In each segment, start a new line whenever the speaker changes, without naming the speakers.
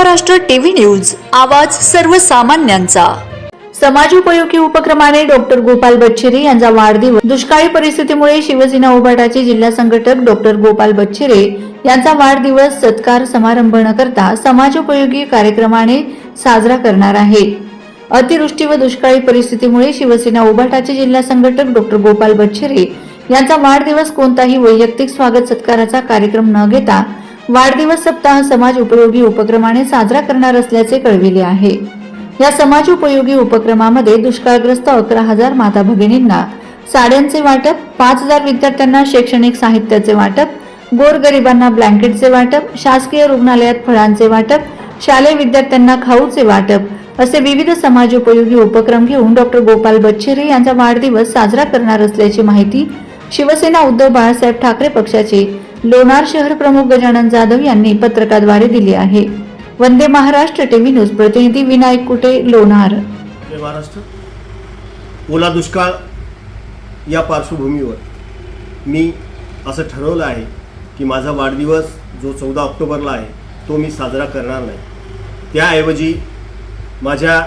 Maharashtra TV news आवाज सर्वसामान्यांचा. समाजोपयोगी उपक्रमाने डॉक्टर गोपाल बच्छेरे यांचा वाढदिवस. दुष्काळी परिस्थितीमुळे शिवसेना उभाटाचे जिल्हा संघटक डॉक्टर गोपाल बच्छिरे यांचा वाढदिवस सत्कार समारंभ न करता समाजोपयोगी कार्यक्रमाने साजरा करणार आहे. अतिवृष्टी व दुष्काळी परिस्थितीमुळे शिवसेना उभाटाचे जिल्हा संघटक डॉक्टर गोपाल बच्छिरे यांचा वाढदिवस कोणताही वैयक्तिक स्वागत सत्काराचा कार्यक्रम न घेता वाढदिवस सप्ताह समाज उपयोगी उपक्रमाने साजरा करणार असल्याचे कळविले आहे. या समाज उपयोगी उपक्रमामध्ये दुष्काळग्रस्त अकरा हजार माता भगिनींना साड्यांचे वाटप पाच हजार विद्यार्थ्यांना शैक्षणिक साहित्याचे वाटप गोरगरिबांना ब्लँकेटचे वाटप शासकीय रुग्णालयात फळांचे वाटप शालेय विद्यार्थ्यांना खाऊचे वाटप असे विविध समाज उपयोगी उपक्रम घेऊन डॉक्टर गोपाल बच्छेरे यांचा वाढदिवस साजरा करणार असल्याची माहिती शिवसेना उद्धव बाळासाहेब ठाकरे पक्षाचे लोणार शहर प्रमुख गजानन जाधव यांनी पत्रकाद्वारे दिली आहे. वंदे महाराष्ट्र टीव्ही न्यूज प्रतिनिधी विनायक कुटे लोणार.
महाराष्ट्र. ओला दुष्काळ या पार्श्वभूमीवर मी असं ठरवलं आहे की माझा वाढदिवस जो चौदा ऑक्टोबरला आहे तो मी साजरा करणार नाही. त्याऐवजी माझ्या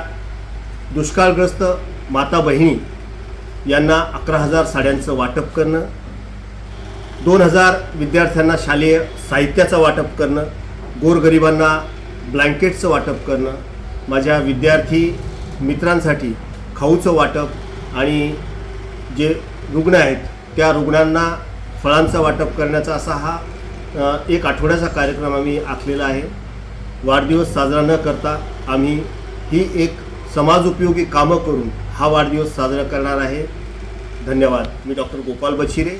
दुष्काळग्रस्त माता बहिणी यांना अकरा हजार साड्यांचं वाटप करणं दोन हजार विद्यार्थ्यांना शालेय साहित्याचं वाटप करणं गोरगरिबांना ब्लँकेटचं वाटप करणं माझ्या विद्यार्थी मित्रांसाठी खाऊचं वाटप आणि जे रुग्ण आहेत त्या रुग्णांना फळांचं वाटप करण्याचा असा हा एक आठवड्याचा कार्यक्रम आम्ही आखलेला आहे. वाढदिवस साजरा न करता आम्ही ही एक समाजोपयोगी कामं करून हा वाढदिवस साजरा करणार आहे. धन्यवाद. मी डॉक्टर गोपाल बशिरे